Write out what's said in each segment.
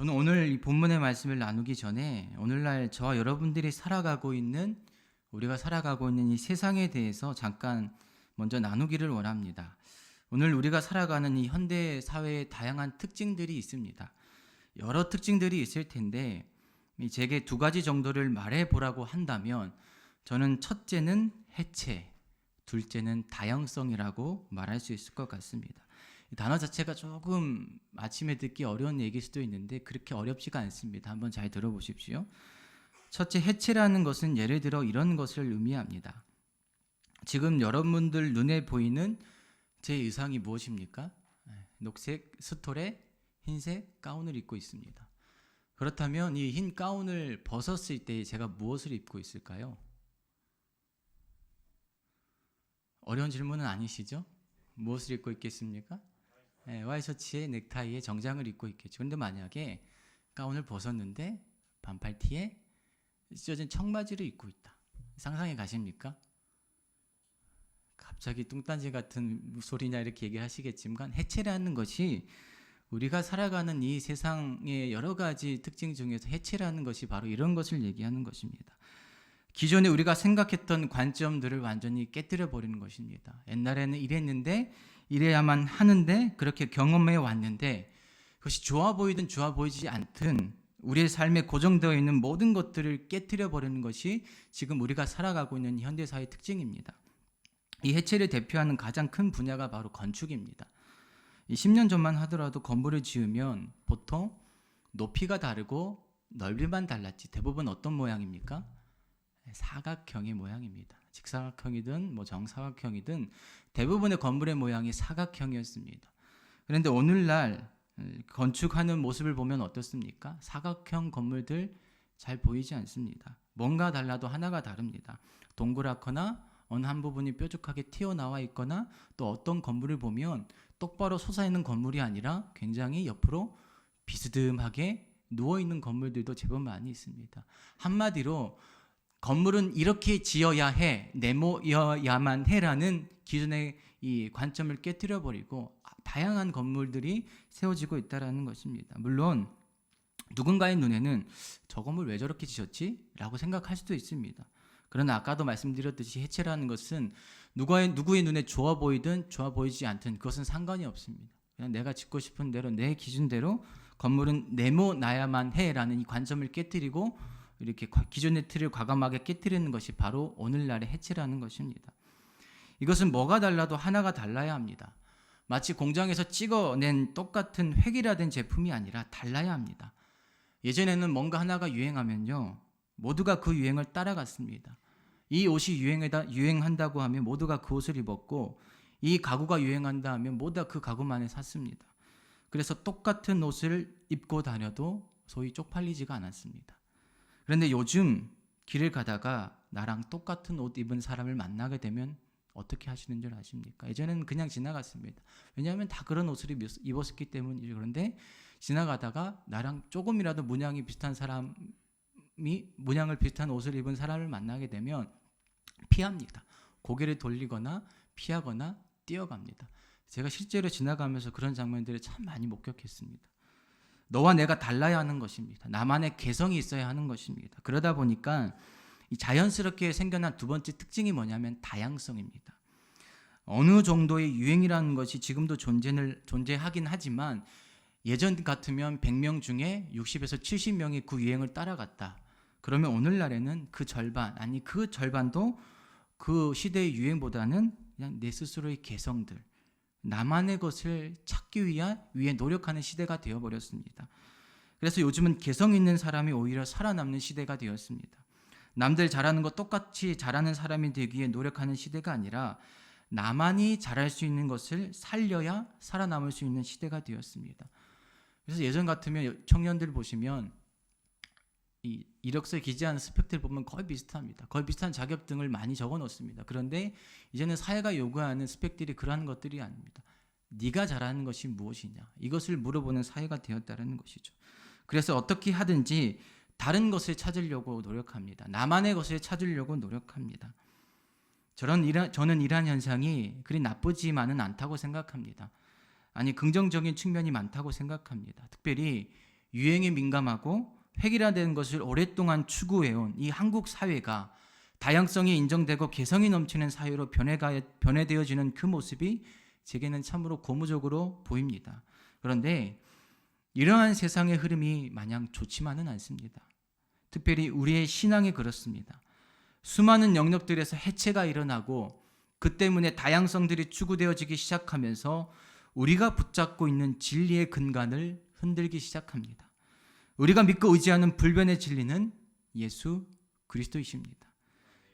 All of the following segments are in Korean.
저는 오늘 이 본문의 말씀을 나누기 전에 오늘날 저와 여러분들이 살아가고 있는 우리가 살아가고 있는 이 세상에 대해서 잠깐 먼저 나누기를 원합니다. 오늘 우리가 살아가는 이 현대 사회의 다양한 특징들이 있습니다. 여러 특징들이 있을 텐데 이 제게 두 가지 정도를 말해 보라고 한다면 저는 첫째는 해체, 둘째는 다양성이라고 말할 수 있을 것 같습니다. 이 단어 자체가 조금 아침에 듣기 어려운 얘기일 수도 있는데 그렇게 어렵지가 않습니다. 한번 잘 들어보십시오. 첫째 해체라는 것은 예를 들어 이런 것을 의미합니다. 지금 여러분들 눈에 보이는 제 의상이 무엇입니까? 네, 녹색 스톨에 흰색 가운을 입고 있습니다. 그렇다면 이 흰 가운을 벗었을 때 제가 무엇을 입고 있을까요? 어려운 질문은 아니시죠? 무엇을 입고 있겠습니까? 네, 와이셔츠에 넥타이에 정장을 입고 있겠죠. 근데 만약에 가운을 벗었는데 반팔 티에 찢어진 청바지를 입고 있다. 상상해 가십니까? 갑자기 뚱딴지 같은 소리냐 이렇게 얘기하시겠지만 해체라는 것이 우리가 살아가는 이 세상의 여러 가지 특징 중에서 해체라는 것이 바로 이런 것을 얘기하는 것입니다. 기존에 우리가 생각했던 관점들을 완전히 깨뜨려 버리는 것입니다. 옛날에는 이랬는데 이래야만 하는데 그렇게 경험해 왔는데 그것이 좋아 보이든 좋아 보이지 않든 우리의 삶에 고정되어 있는 모든 것들을 깨뜨려 버리는 것이 지금 우리가 살아가고 있는 현대 사회 특징입니다. 이 해체를 대표하는 가장 큰 분야가 바로 건축입니다. 이 10년 전만 하더라도 건물을 지으면 보통 높이가 다르고 넓이만 달랐지 대부분 어떤 모양입니까? 사각형의 모양입니다. 직사각형이든 뭐 정사각형이든 대부분의 건물의 모양이 사각형이었습니다. 그런데 오늘날 건축하는 모습을 보면 어떻습니까? 사각형 건물들 잘 보이지 않습니다. 뭔가 달라도 하나가 다릅니다. 동그랗거나 어느 한 부분이 뾰족하게 튀어나와 있거나 또 어떤 건물을 보면 똑바로 솟아있는 건물이 아니라 굉장히 옆으로 비스듬하게 누워있는 건물들도 제법 많이 있습니다. 한마디로 건물은 이렇게 지어야 해, 네모여야만 해라는 기존의 이 관점을 깨뜨려 버리고 다양한 건물들이 세워지고 있다라는 것입니다. 물론 누군가의 눈에는 저 건물 왜 저렇게 지었지? 라고 생각할 수도 있습니다. 그러나 아까도 말씀드렸듯이 해체라는 것은 누구의, 누구의 눈에 좋아 보이든 좋아 보이지 않든 그것은 상관이 없습니다. 그냥 내가 짓고 싶은 대로 내 기준대로 건물은 네모 나야만 해라는 이 관점을 깨뜨리고 이렇게 기존의 틀을 과감하게 깨뜨리는 것이 바로 오늘날의 해체라는 것입니다. 이것은 뭐가 달라도 하나가 달라야 합니다. 마치 공장에서 찍어낸 똑같은 획일화된 제품이 아니라 달라야 합니다. 예전에는 뭔가 하나가 유행하면요. 모두가 그 유행을 따라갔습니다. 이 옷이 유행하다, 유행한다고 하면 모두가 그 옷을 입었고 이 가구가 유행한다 하면 모두가 그 가구만을 샀습니다. 그래서 똑같은 옷을 입고 다녀도 소위 쪽팔리지가 않았습니다. 그런데 요즘 길을 가다가 나랑 똑같은 옷 입은 사람을 만나게 되면 어떻게 하시는 줄 아십니까? 예전에는 그냥 지나갔습니다. 왜냐하면 다 그런 옷을 입었기 때문이죠. 그런데 지나가다가 나랑 조금이라도 문양이 비슷한 사람이 문양을 비슷한 옷을 입은 사람을 만나게 되면 피합니다. 고개를 돌리거나 피하거나 뛰어갑니다. 제가 실제로 지나가면서 그런 장면들을 참 많이 목격했습니다. 너와 내가 달라야 하는 것입니다. 나만의 개성이 있어야 하는 것입니다. 그러다 보니까 자연스럽게 생겨난 두 번째 특징이 뭐냐면 다양성입니다. 어느 정도의 유행이라는 것이 지금도 존재를, 존재하긴 하지만 예전 같으면 100명 중에 60에서 70명이 그 유행을 따라갔다. 그러면 오늘날에는 그 절반, 아니 그 절반도 그 시대의 유행보다는 그냥 내 스스로의 개성들, 나만의 것을 찾기 위한 위해 노력하는 시대가 되어 버렸습니다. 그래서 요즘은 개성 있는 사람이 오히려 살아남는 시대가 되었습니다. 남들 잘하는 것 똑같이 잘하는 사람이 되기 위해 노력하는 시대가 아니라 나만이 잘할 수 있는 것을 살려야 살아남을 수 있는 시대가 되었습니다. 그래서 예전 같으면 청년들 보시면 이 이력서에 기재하는 스펙들 보면 거의 비슷합니다. 거의 비슷한 자격 등을 많이 적어 놓습니다. 그런데 이제는 사회가 요구하는 스펙들이 그러한 것들이 아닙니다. 네가 잘하는 것이 무엇이냐 이것을 물어보는 사회가 되었다는 것이죠. 그래서 어떻게 하든지 다른 것을 찾으려고 노력합니다. 나만의 것을 찾으려고 노력합니다. 저런 이런, 저는 이러한 현상이 그리 나쁘지만은 않다고 생각합니다. 아니 긍정적인 측면이 많다고 생각합니다. 특별히 유행에 민감하고 획일화된 것을 오랫동안 추구해온 이 한국 사회가 다양성이 인정되고 개성이 넘치는 사회로 변해가, 변해되어지는 그 모습이 제게는 참으로 고무적으로 보입니다. 그런데 이러한 세상의 흐름이 마냥 좋지만은 않습니다. 특별히 우리의 신앙이 그렇습니다. 수많은 영역들에서 해체가 일어나고 그 때문에 다양성들이 추구되어지기 시작하면서 우리가 붙잡고 있는 진리의 근간을 흔들기 시작합니다. 우리가 믿고 의지하는 불변의 진리는 예수 그리스도이십니다.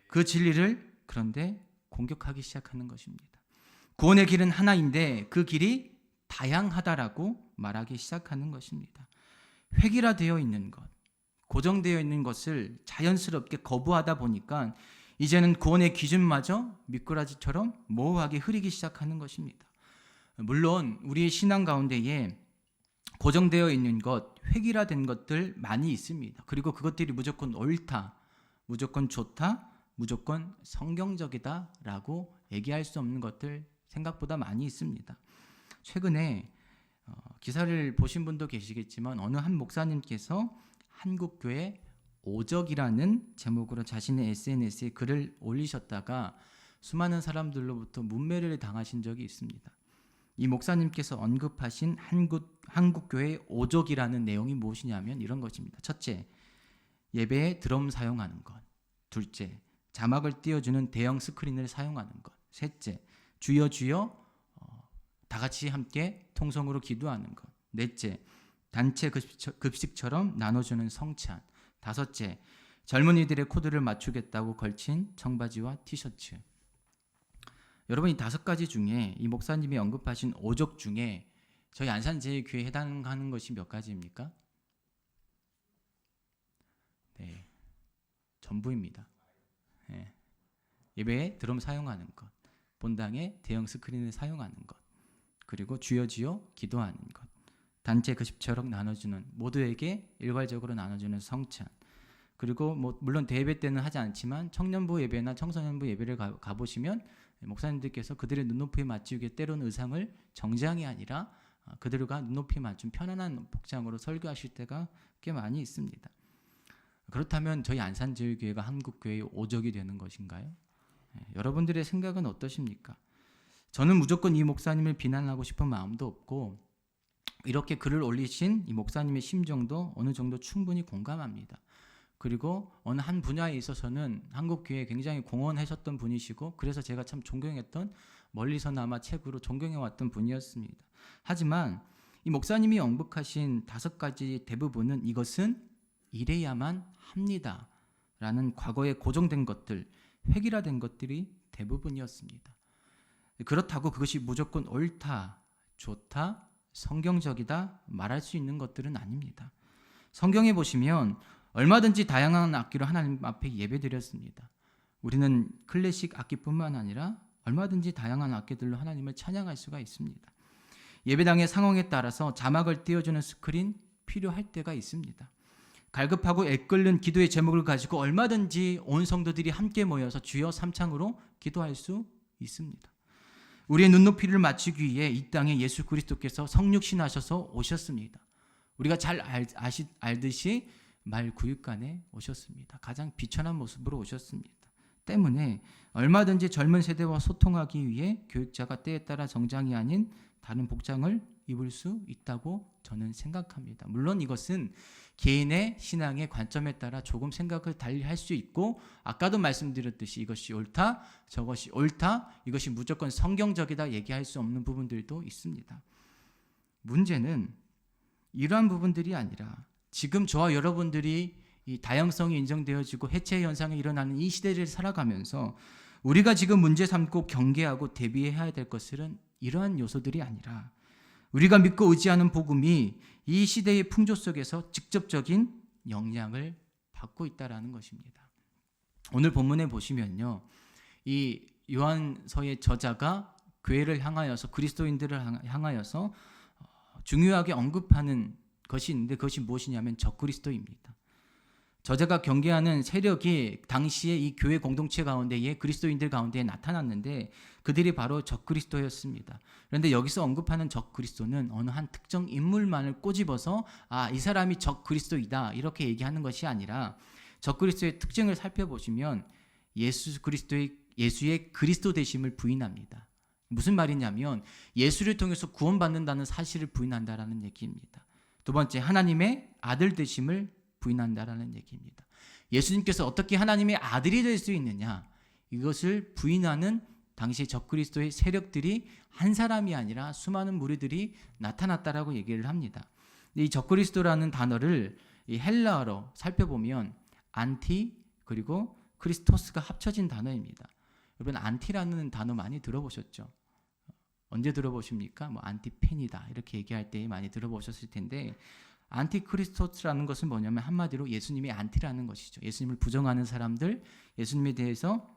그 진리를 그런데 공격하기 시작하는 것입니다. 구원의 길은 하나인데 그 길이 다양하다라고 말하기 시작하는 것입니다. 획일화되어 있는 것, 고정되어 있는 것을 자연스럽게 거부하다 보니까 이제는 구원의 기준마저 미꾸라지처럼 모호하게 흐리기 시작하는 것입니다. 물론 우리의 신앙 가운데에 고정되어 있는 것, 획일화된 것들 많이 있습니다. 그리고 그것들이 무조건 옳다, 무조건 좋다, 무조건 성경적이다라고 얘기할 수 없는 것들 생각보다 많이 있습니다. 최근에 어, 기사를 보신 분도 계시겠지만 어느 한 목사님께서 한국교회 오적이라는 제목으로 자신의 SNS에 글을 올리셨다가 수많은 사람들로부터 문매를 당하신 적이 있습니다. 이 목사님께서 언급하신 한국 한국교회 오적이라는 내용이 무엇이냐면 이런 것입니다. 첫째, 예배에 드럼 사용하는 것. 둘째, 자막을 띄워주는 대형 스크린을 사용하는 것. 셋째, 주여 주여 어, 다 같이 함께 통성으로 기도하는 것. 넷째, 단체 급식처럼 나눠주는 성찬. 다섯째, 젊은이들의 코드를 맞추겠다고 걸친 청바지와 티셔츠. 여러분 이 다섯 가지 중에 이 목사님이 언급하신 오적 중에 저희 안산제일교회에 해당하는 것이 몇 가지입니까? 네, 전부입니다. 네. 예배에 드럼 사용하는 것, 본당에 대형 스크린을 사용하는 것, 그리고 주여 주여 기도하는 것, 단체 급식처럼 나눠주는 모두에게 일괄적으로 나눠주는 성찬, 그리고 뭐 물론 대예배 때는 하지 않지만 청년부 예배나 청소년부 예배를 가, 가보시면 목사님들께서 그들의 눈높이에 맞추기 위해 때로는 의상을 정장이 아니라 어, 그들과 눈높이에 맞춘 편안한 복장으로 설교하실 때가 꽤 많이 있습니다. 그렇다면 저희 안산제일교회가 한국교회의 오적이 되는 것인가요? 예, 여러분들의 생각은 어떠십니까? 저는 무조건 이 목사님을 비난하고 싶은 마음도 없고 이렇게 글을 올리신 이 목사님의 심정도 어느 정도 충분히 공감합니다. 그리고 어느 한 분야에 있어서는 한국 교회에 굉장히 공헌하셨던 분이시고 그래서 제가 참 존경했던 멀리서나마 책으로 존경해 왔던 분이었습니다. 하지만 이 목사님이 언급하신 다섯 가지 대부분은 이것은 이래야만 합니다 라는 과거에 고정된 것들, 획일화된 것들이 대부분이었습니다. 그렇다고 그것이 무조건 옳다, 좋다, 성경적이다 말할 수 있는 것들은 아닙니다. 성경에 보시면 얼마든지 다양한 악기로 하나님 앞에 예배드렸습니다. 우리는 클래식 악기뿐만 아니라 얼마든지 다양한 악기들로 하나님을 찬양할 수가 있습니다. 예배당의 상황에 따라서 자막을 띄워주는 스크린 필요할 때가 있습니다. 갈급하고 애끓는 기도의 제목을 가지고 얼마든지 온 성도들이 함께 모여서 주여 삼창으로 기도할 수 있습니다. 우리의 눈높이를 맞추기 위해 이 땅에 예수 그리스도께서 성육신하셔서 오셨습니다. 우리가 잘 알, 아시, 알듯이 말 구육간에 오셨습니다. 가장 비천한 모습으로 오셨습니다. 때문에 얼마든지 젊은 세대와 소통하기 위해 교육자가 때에 따라 정장이 아닌 다른 복장을 입을 수 있다고 저는 생각합니다. 물론 이것은 개인의 신앙의 관점에 따라 조금 생각을 달리 할 수 있고 아까도 말씀드렸듯이 이것이 옳다, 저것이 옳다, 이것이 무조건 성경적이다 얘기할 수 없는 부분들도 있습니다. 문제는 이러한 부분들이 아니라 지금 저와 여러분들이 이 다양성이 인정되어지고 해체 현상이 일어나는 이 시대를 살아가면서 우리가 지금 문제 삼고 경계하고 대비해야 될 것들은 이러한 요소들이 아니라 우리가 믿고 의지하는 복음이 이 시대의 풍조 속에서 직접적인 영향을 받고 있다라는 것입니다. 오늘 본문에 보시면요. 이 요한서의 저자가 교회를 향하여서 그리스도인들을 향하여서 중요하게 언급하는 것이 있는데 그것이 무엇이냐면 적그리스도입니다. 저자가 경계하는 세력이 당시에 이 교회 공동체 가운데에 그리스도인들 가운데 나타났는데 그들이 바로 적그리스도였습니다. 그런데 여기서 언급하는 적그리스도는 어느 한 특정 인물만을 꼬집어서 아, 이 사람이 적그리스도이다. 이렇게 얘기하는 것이 아니라 적그리스도의 특징을 살펴보시면 예수 그리스도의 예수의 그리스도 되심을 부인합니다. 무슨 말이냐면 예수를 통해서 구원받는다는 사실을 부인한다라는 얘기입니다. 두 번째 하나님의 아들 되심을 부인한다라는 얘기입니다. 예수님께서 어떻게 하나님의 아들이 될 수 있느냐 이것을 부인하는 당시 적그리스도의 세력들이 한 사람이 아니라 수많은 무리들이 나타났다라고 얘기를 합니다. 이 적그리스도라는 단어를 이 헬라어로 살펴보면 안티 그리고 크리스토스가 합쳐진 단어입니다. 여러분 안티라는 단어 많이 들어보셨죠? 언제 들어보십니까? 뭐 안티팬이다 이렇게 얘기할 때 많이 들어보셨을 텐데 안티크리스토스라는 것은 뭐냐면 한마디로 예수님이 안티라는 것이죠. 예수님을 부정하는 사람들, 예수님에 대해서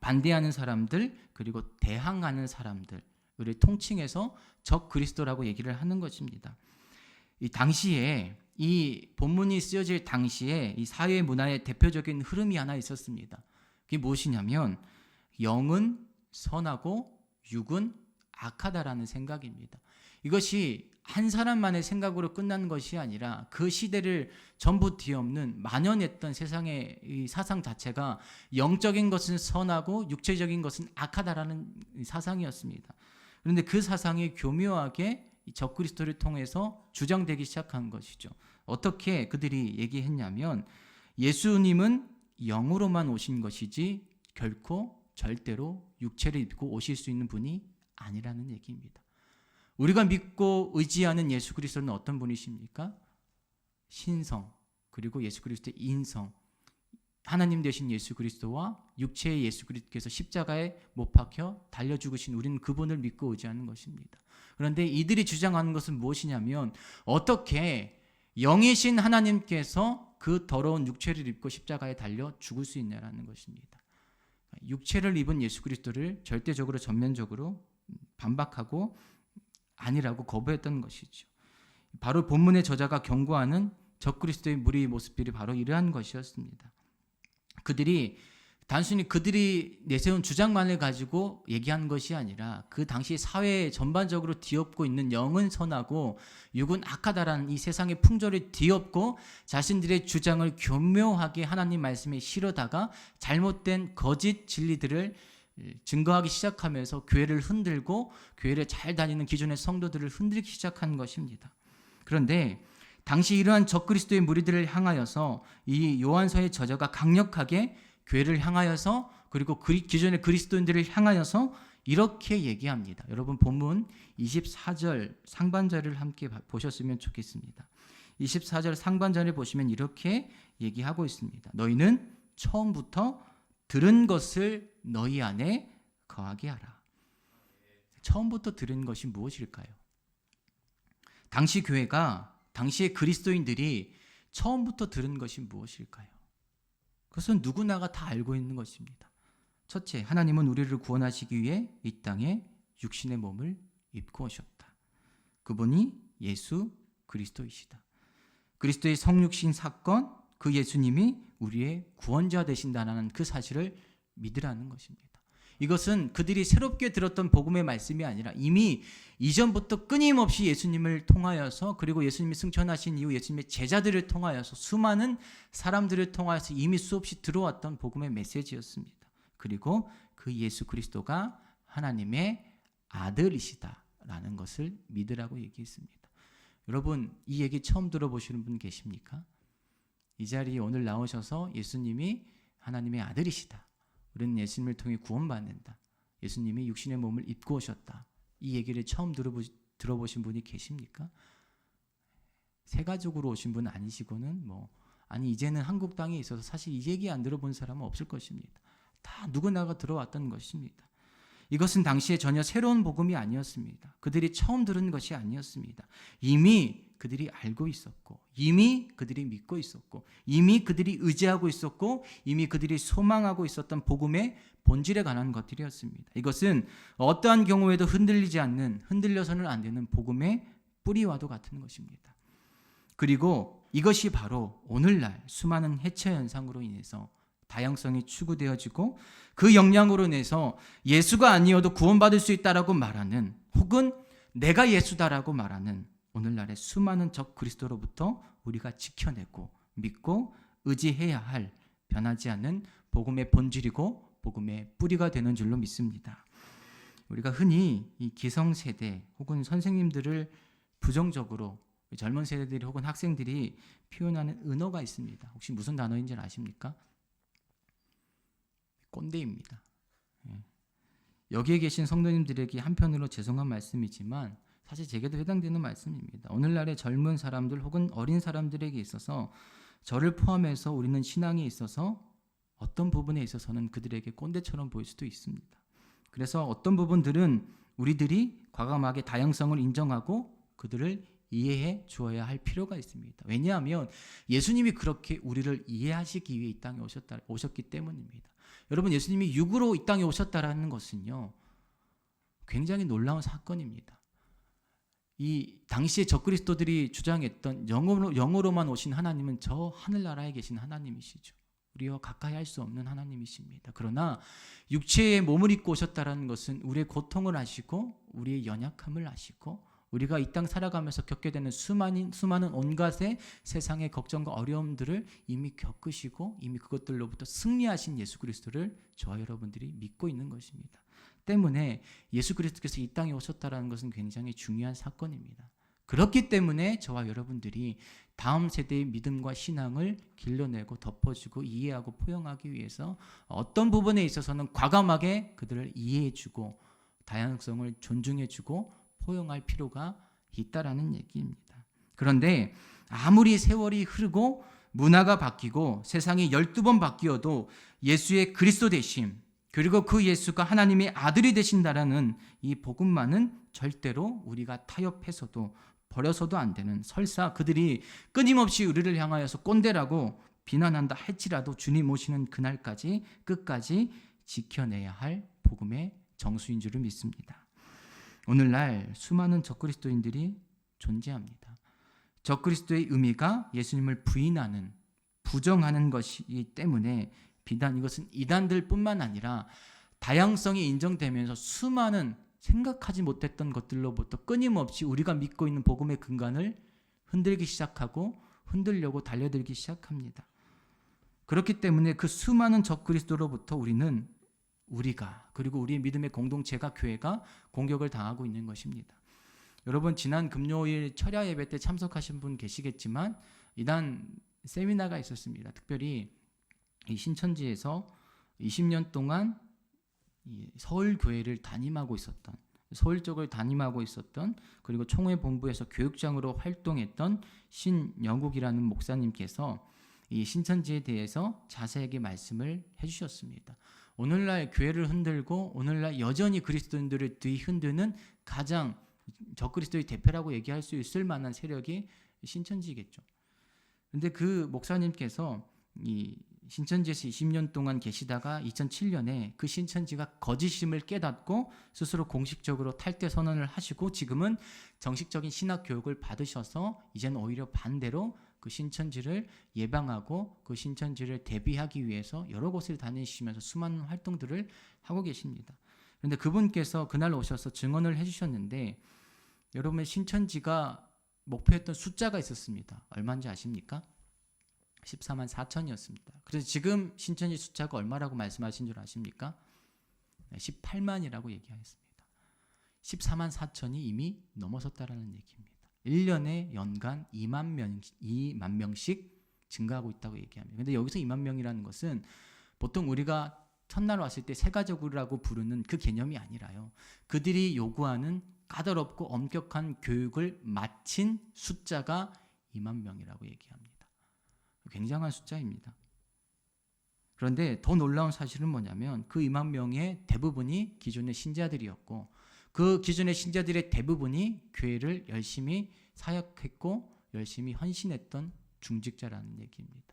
반대하는 사람들, 그리고 대항하는 사람들을 통칭해서 적 그리스도라고 얘기를 하는 것입니다. 이 당시에 이 본문이 쓰여질 당시에 이 사회 문화의 대표적인 흐름이 하나 있었습니다. 그게 무엇이냐면 영은 선하고 육은 악하다라는 생각입니다. 이것이 한 사람만의 생각으로 끝난 것이 아니라 그 시대를 전부 뒤엎는 만연했던 세상의 이 사상 자체가 영적인 것은 선하고 육체적인 것은 악하다라는 사상이었습니다. 그런데 그 사상이 교묘하게 이 적그리스도를 통해서 주장되기 시작한 것이죠. 어떻게 그들이 얘기했냐면 예수님은 영으로만 오신 것이지 결코 절대로 육체를 입고 오실 수 있는 분이 아니라는 얘기입니다. 우리가 믿고 의지하는 예수 그리스도는 어떤 분이십니까? 신성 그리고 예수 그리스도의 인성 하나님 되신 예수 그리스도와 육체의 예수 그리스도께서 십자가에 못 박혀 달려 죽으신 우리는 그분을 믿고 의지하는 것입니다. 그런데 이들이 주장하는 것은 무엇이냐면 어떻게 영이신 하나님께서 그 더러운 육체를 입고 십자가에 달려 죽을 수 있냐라는 것입니다. 육체를 입은 예수 그리스도를 절대적으로 전면적으로 반박하고 아니라고 거부했던 것이죠. 바로 본문의 저자가 경고하는 적그리스도의 무리의 모습들이 바로 이러한 것이었습니다. 그들이 단순히 그들이 내세운 주장만을 가지고 얘기한 것이 아니라 그 당시 사회 전반적으로 뒤엎고 있는 영은 선하고 육은 악하다라는 이 세상의 풍조를 뒤엎고 자신들의 주장을 교묘하게 하나님 말씀에 실어다가 잘못된 거짓 진리들을 증거하기 시작하면서 교회를 흔들고 교회를 잘 다니는 기존의 성도들을 흔들기 시작한 것입니다. 그런데 당시 이러한 적그리스도의 무리들을 향하여서 이 요한서의 저자가 강력하게 교회를 향하여서 그리고 기존의 그리스도인들을 향하여서 이렇게 얘기합니다. 여러분 본문 24절 상반절을 함께 보셨으면 좋겠습니다. 24절 상반절을 보시면 이렇게 얘기하고 있습니다. 너희는 처음부터 들은 것을 너희 안에 거하게 하라. 처음부터 들은 것이 무엇일까요? 당시 교회가 당시의 그리스도인들이 처음부터 들은 것이 무엇일까요? 그것은 누구나가 다 알고 있는 것입니다. 첫째, 하나님은 우리를 구원하시기 위해 이 땅에 육신의 몸을 입고 오셨다. 그분이 예수 그리스도이시다. 그리스도의 성육신 사건, 그 예수님이 우리의 구원자 되신다는 그 사실을 믿으라는 것입니다. 이것은 그들이 새롭게 들었던 복음의 말씀이 아니라 이미 이전부터 끊임없이 예수님을 통하여서 그리고 예수님이 승천하신 이후 예수님의 제자들을 통하여서 수많은 사람들을 통하여서 이미 수없이 들어왔던 복음의 메시지였습니다. 그리고 그 예수 그리스도가 하나님의 아들이시다라는 것을 믿으라고 얘기했습니다. 여러분 이 얘기 처음 들어보시는 분 계십니까? 이 자리에 오늘 나오셔서 예수님이 하나님의 아들이시다. 우리는 예수님을 통해 구원받는다. 예수님이 육신의 몸을 입고 오셨다. 이 얘기를 처음 들어보, 들어보 신 분이 계십니까? 세가족으로 오신 분 아니시고는 뭐 아니 이제는 한국 땅에 있어서 사실 이 얘기 안 들어본 사람은 없을 것입니다. 다 누구나가 들어왔던 것입니다. 이것은 당시에 전혀 새로운 복음이 아니었습니다. 그들이 처음 들은 것이 아니었습니다. 이미 그들이 알고 있었고, 이미 그들이 믿고 있었고, 이미 그들이 의지하고 있었고, 이미 그들이 소망하고 있었던 복음의 본질에 관한 것들이었습니다. 이것은 어떠한 경우에도 흔들리지 않는, 흔들려서는 안 되는 복음의 뿌리와도 같은 것입니다. 그리고 이것이 바로 오늘날 수많은 해체 현상으로 인해서 다양성이 추구되어지고 그 영향으로 인해서 예수가 아니어도 구원받을 수 있다라고 말하는 혹은 내가 예수다라고 말하는 오늘날의 수많은 적 그리스도로부터 우리가 지켜내고 믿고 의지해야 할 변하지 않는 복음의 본질이고 복음의 뿌리가 되는 줄로 믿습니다. 우리가 흔히 이 기성 세대 혹은 선생님들을 부정적으로 젊은 세대들이 혹은 학생들이 표현하는 은어가 있습니다. 혹시 무슨 단어인지 아십니까? 꼰대입니다. 예. 여기에 계신 성도님들에게 한편으로 죄송한 말씀이지만 사실 제게도 해당되는 말씀입니다. 오늘날의 젊은 사람들 혹은 어린 사람들에게 있어서 저를 포함해서 우리는 신앙에 있어서 어떤 부분에 있어서는 그들에게 꼰대처럼 보일 수도 있습니다. 그래서 어떤 부분들은 우리들이 과감하게 다양성을 인정하고 그들을 이해해 주어야 할 필요가 있습니다. 왜냐하면 예수님이 그렇게 우리를 이해하시기 위해 이 땅에 오셨다, 오셨기 때문입니다. 여러분, 예수님이 육으로 이 땅에 오셨다라는 것은요, 굉장히 놀라운 사건입니다. 이 당시에 적그리스도들이 주장했던 영어로, 영어로만 오신 하나님은 저 하늘나라에 계신 하나님이시죠. 우리와 가까이 할 수 없는 하나님이십니다. 그러나 육체의 몸을 입고 오셨다라는 것은 우리의 고통을 아시고 우리의 연약함을 아시고 우리가 이 땅 살아가면서 겪게 되는 수많은 수많은 온갖의 세상의 걱정과 어려움들을 이미 겪으시고 이미 그것들로부터 승리하신 예수 그리스도를 저와 여러분들이 믿고 있는 것입니다. 때문에 예수 그리스도께서 이 땅에 오셨다라는 것은 굉장히 중요한 사건입니다. 그렇기 때문에 저와 여러분들이 다음 세대의 믿음과 신앙을 길러내고 덮어주고 이해하고 포용하기 위해서 어떤 부분에 있어서는 과감하게 그들을 이해해주고 다양성을 존중해주고 포용할 필요가 있다라는 얘기입니다. 그런데 아무리 세월이 흐르고 문화가 바뀌고 세상이 12번 바뀌어도 예수의 그리스도 되심 그리고 그 예수가 하나님의 아들이 되신다라는 이 복음만은 절대로 우리가 타협해서도 버려서도 안 되는 설사 그들이 끊임없이 우리를 향하여서 꼰대라고 비난한다 할지라도 주님 오시는 그날까지 끝까지 지켜내야 할 복음의 정수인 줄을 믿습니다. 오늘날 수많은 적그리스도인들이 존재합니다. 적그리스도의 의미가 예수님을 부인하는 부정하는 것이기 때문에 비단 이것은 이단들 뿐만 아니라 다양성이 인정되면서 수많은 생각하지 못했던 것들로부터 끊임없이 우리가 믿고 있는 복음의 근간을 흔들기 시작하고 흔들려고 달려들기 시작합니다. 그렇기 때문에 그 수많은 적그리스도로부터 우리는 우리가 그리고 우리의 믿음의 공동체가 교회가 공격을 당하고 있는 것입니다. 여러분 지난 금요일 철야 예배 때 참석하신 분 계시겠지만 이단 세미나가 있었습니다. 특별히 이 신천지에서 20년 동안 서울 교회를 담임하고 있었던 서울 쪽을 담임하고 있었던 그리고 총회 본부에서 교육장으로 활동했던 신영국이라는 목사님께서 이 신천지에 대해서 자세하게 말씀을 해주셨습니다. 오늘날 교회를 흔들고 오늘날 여전히 그리스도인들을 뒤흔드는 가장 적그리스도의 대표라고 얘기할 수 있을 만한 세력이 신천지겠죠. 근데 그 목사님께서 이 신천지에서 20년 동안 계시다가 2007년에 그 신천지가 거짓임을 깨닫고 스스로 공식적으로 탈퇴 선언을 하시고 지금은 정식적인 신학 교육을 받으셔서 이제는 오히려 반대로 그 신천지를 예방하고 그 신천지를 대비하기 위해서 여러 곳을 다니시면서 수많은 활동들을 하고 계십니다. 그런데 그분께서 그날 오셔서 증언을 해주셨는데 여러분 신천지가 목표했던 숫자가 있었습니다. 얼마인지 아십니까? 14만 4천이었습니다. 그래서 지금 신천지 숫자가 얼마라고 말씀하신 줄 아십니까? 18만이라고 얘기하였습니다. 14만 4천이 이미 넘어섰다라는 얘기입니다. 1년에 연간 2만 명 2만 명씩 증가하고 있다고 얘기합니다. 근데 여기서 2만 명이라는 것은 보통 우리가 첫날 왔을 때 세가족이라고 부르는 그 개념이 아니라요. 그들이 요구하는 까다롭고 엄격한 교육을 마친 숫자가 2만 명이라고 얘기합니다. 굉장한 숫자입니다. 그런데 더 놀라운 사실은 뭐냐면 그 2만 명의 대부분이 기존의 신자들이었고 그 기존의 신자들의 대부분이 교회를 열심히 사역했고 열심히 헌신했던 중직자라는 얘기입니다.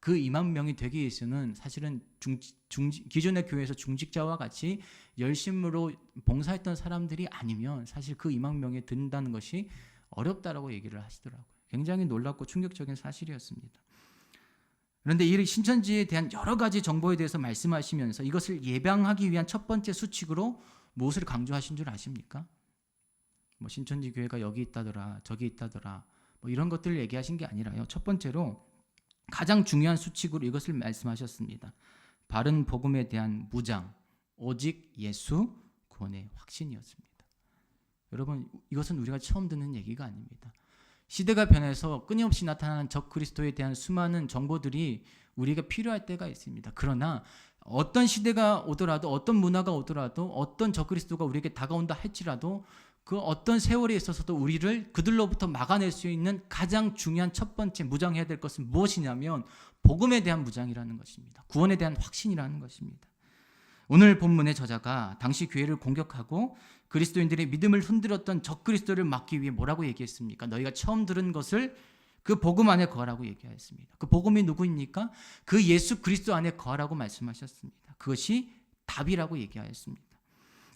그 2만 명이 되기 위해서는 사실은 중, 중, 기존의 교회에서 중직자와 같이 열심으로 봉사했던 사람들이 아니면 사실 그 2만 명에 든다는 것이 어렵다라고 얘기를 하시더라고요. 굉장히 놀랍고 충격적인 사실이었습니다. 그런데 이 신천지에 대한 여러 가지 정보에 대해서 말씀하시면서 이것을 예방하기 위한 첫 번째 수칙으로 무엇을 강조하신 줄 아십니까? 뭐 신천지 교회가 여기 있다더라, 저기 있다더라, 뭐 이런 것들을 얘기하신 게 아니라요. 첫 번째로 가장 중요한 수칙으로 이것을 말씀하셨습니다. 바른 복음에 대한 무장, 오직 예수 구원의 확신이었습니다. 여러분, 이것은 우리가 처음 듣는 얘기가 아닙니다. 시대가 변해서 끊임없이 나타나는 적 그리스도에 대한 수많은 정보들이 우리가 필요할 때가 있습니다. 그러나 어떤 시대가 오더라도 어떤 문화가 오더라도 어떤 적 그리스도가 우리에게 다가온다 할지라도 그 어떤 세월에 있어서도 우리를 그들로부터 막아낼 수 있는 가장 중요한 첫 번째 무장해야 될 것은 무엇이냐면 복음에 대한 무장이라는 것입니다. 구원에 대한 확신이라는 것입니다. 오늘 본문의 저자가 당시 교회를 공격하고 그리스도인들의 믿음을 흔들었던 적 그리스도를 막기 위해 뭐라고 얘기했습니까? 너희가 처음 들은 것을 그 복음 안에 거하라고 얘기하였습니다. 그 복음이 누구입니까? 그 예수 그리스도 안에 거하라고 말씀하셨습니다. 그것이 답이라고 얘기하였습니다.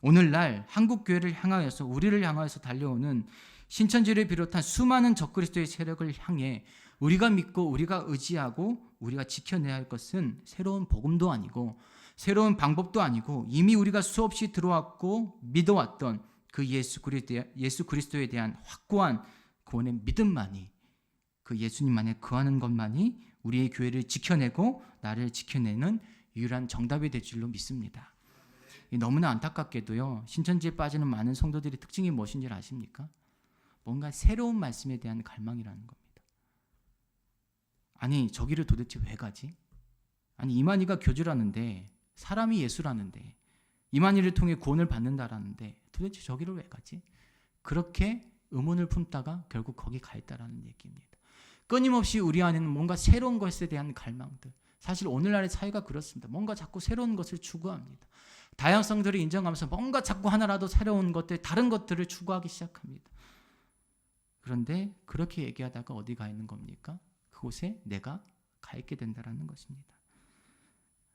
오늘날 한국 교회를 향하여서 우리를 향하여서 달려오는 신천지를 비롯한 수많은 적그리스도의 세력을 향해 우리가 믿고 우리가 의지하고 우리가 지켜내야 할 것은 새로운 복음도 아니고 새로운 방법도 아니고 이미 우리가 수없이 들어왔고 믿어왔던 그 예수 그리스도에, 대한 확고한 구원의 믿음만이 그 예수님만에 거하는 것만이 우리의 교회를 지켜내고 나를 지켜내는 유일한 정답이 될 줄로 믿습니다. 너무나 안타깝게도요 신천지에 빠지는 많은 성도들의 특징이 무엇인지 아십니까? 뭔가 새로운 말씀에 대한 갈망이라는 겁니다. 아니 저기를 도대체 왜 가지? 아니 이만희가 교주라는데 사람이 예수라는데 이만희를 통해 구원을 받는다라는데 도대체 저기를 왜 가지? 그렇게 의문을 품다가 결국 거기 가 있다라는 얘기입니다. 끊임없이 우리 안에는 뭔가 새로운 것에 대한 갈망들. 사실 오늘날의 사회가 그렇습니다. 뭔가 자꾸 새로운 것을 추구합니다. 다양성들을 인정하면서 뭔가 자꾸 하나라도 새로운 것들, 다른 것들을 추구하기 시작합니다. 그런데 그렇게 얘기하다가 어디 가 있는 겁니까? 그곳에 내가 가 있게 된다라는 것입니다.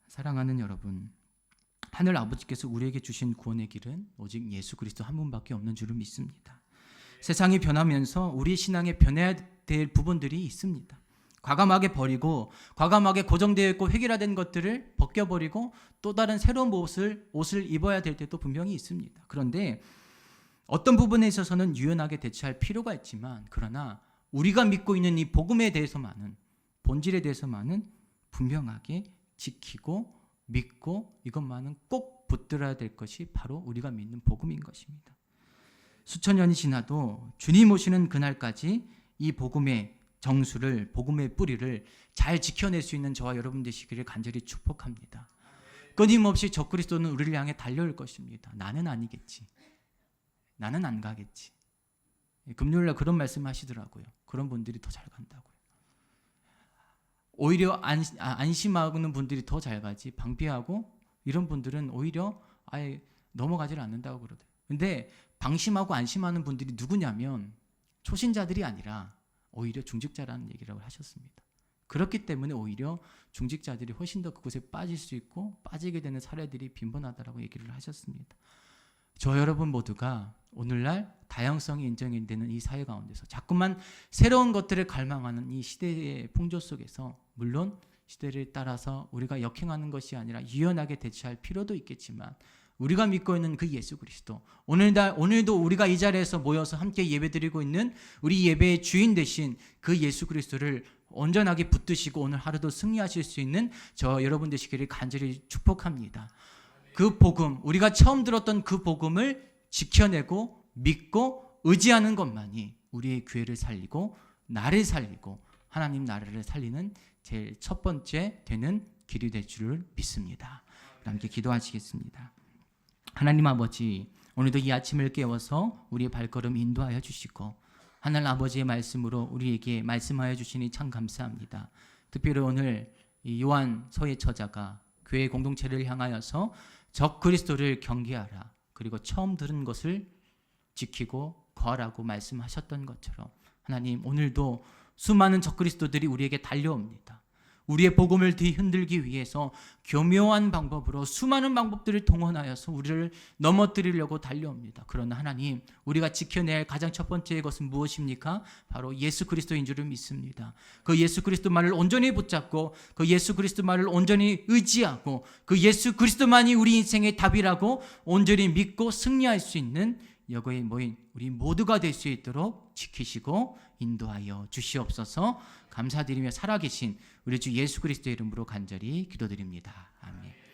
사랑하는 여러분, 하늘 아버지께서 우리에게 주신 구원의 길은 오직 예수 그리스도 한 분밖에 없는 줄을 믿습니다. 세상이 변하면서 우리 신앙에 변해야 될 부분들이 있습니다. 과감하게 버리고 과감하게 고정되어 있고 획일화된 것들을 벗겨버리고 또 다른 새로운 옷을 옷을 입어야 될 때도 분명히 있습니다. 그런데 어떤 부분에 있어서는 유연하게 대처할 필요가 있지만 그러나 우리가 믿고 있는 이 복음에 대해서만은 본질에 대해서만은 분명하게 지키고 믿고 이것만은 꼭 붙들어야 될 것이 바로 우리가 믿는 복음인 것입니다. 수천 년이 지나도 주님 오시는 그날까지 이 복음의 정수를 복음의 뿌리를 잘 지켜낼 수 있는 저와 여러분 되시기를 간절히 축복합니다. 끊임없이 적 그리스도는 우리를 향해 달려올 것입니다. 나는 아니겠지. 나는 안 가겠지. 금요일 날 그런 말씀 하시더라고요. 그런 분들이 더 잘 간다고요. 오히려 안, 아, 안심하는 분들이 더 잘 가지. 방피하고 이런 분들은 오히려 아예 넘어가지를 않는다고 그러대요. 근데 방심하고 안심하는 분들이 누구냐면 초신자들이 아니라 오히려 중직자라는 얘기라고 하셨습니다. 그렇기 때문에 오히려 중직자들이 훨씬 더 그곳에 빠질 수 있고 빠지게 되는 사례들이 빈번하다라고 얘기를 하셨습니다. 저 여러분 모두가 오늘날 다양성이 인정이 되는 이 사회 가운데서 자꾸만 새로운 것들을 갈망하는 이 시대의 풍조 속에서 물론 시대를 따라서 우리가 역행하는 것이 아니라 유연하게 대처할 필요도 있겠지만 우리가 믿고 있는 그 예수 그리스도 오늘날 오늘도 우리가 이 자리에서 모여서 함께 예배드리고 있는 우리 예배의 주인 되신 그 예수 그리스도를 온전하게 붙드시고 오늘 하루도 승리하실 수 있는 저 여러분 되시기를 간절히 축복합니다. 그 복음 우리가 처음 들었던 그 복음을 지켜내고 믿고 의지하는 것만이 우리의 교회를 살리고 나를 살리고 하나님 나라를 살리는 제일 첫 번째 되는 길이 될 줄을 믿습니다. 함께 기도하시겠습니다. 하나님 아버지, 오늘도 이 아침을 깨워서 우리의 발걸음 인도하여 주시고 하늘 아버지의 말씀으로 우리에게 말씀하여 주시니 참 감사합니다. 특별히 오늘 요한 서의 처자가 교회 공동체를 향하여서 적 그리스도를 경계하라. 그리고 처음 들은 것을 지키고 거하라고 말씀하셨던 것처럼 하나님 오늘도 수많은 적 그리스도들이 우리에게 달려옵니다. 우리의 복음을 뒤흔들기 위해서 교묘한 방법으로 수많은 방법들을 동원하여서 우리를 넘어뜨리려고 달려옵니다. 그러나 하나님, 우리가 할 가장 첫 번째 것은 무엇입니까? 바로 예수 그리스도인 줄을 믿습니다. 그 예수 그리스도 말을 온전히 붙잡고 그 예수 그리스도 말을 온전히 의지하고 그 예수 그리스도만이 우리 인생의 답이라고 온전히 믿고 승리할 수 있는 여거에 모인 우리 모두가 될 수 있도록 지키시고 인도하여 주시옵소서 감사드리며 살아계신 우리 주 예수 그리스도의 이름으로 간절히 기도드립니다. 아멘.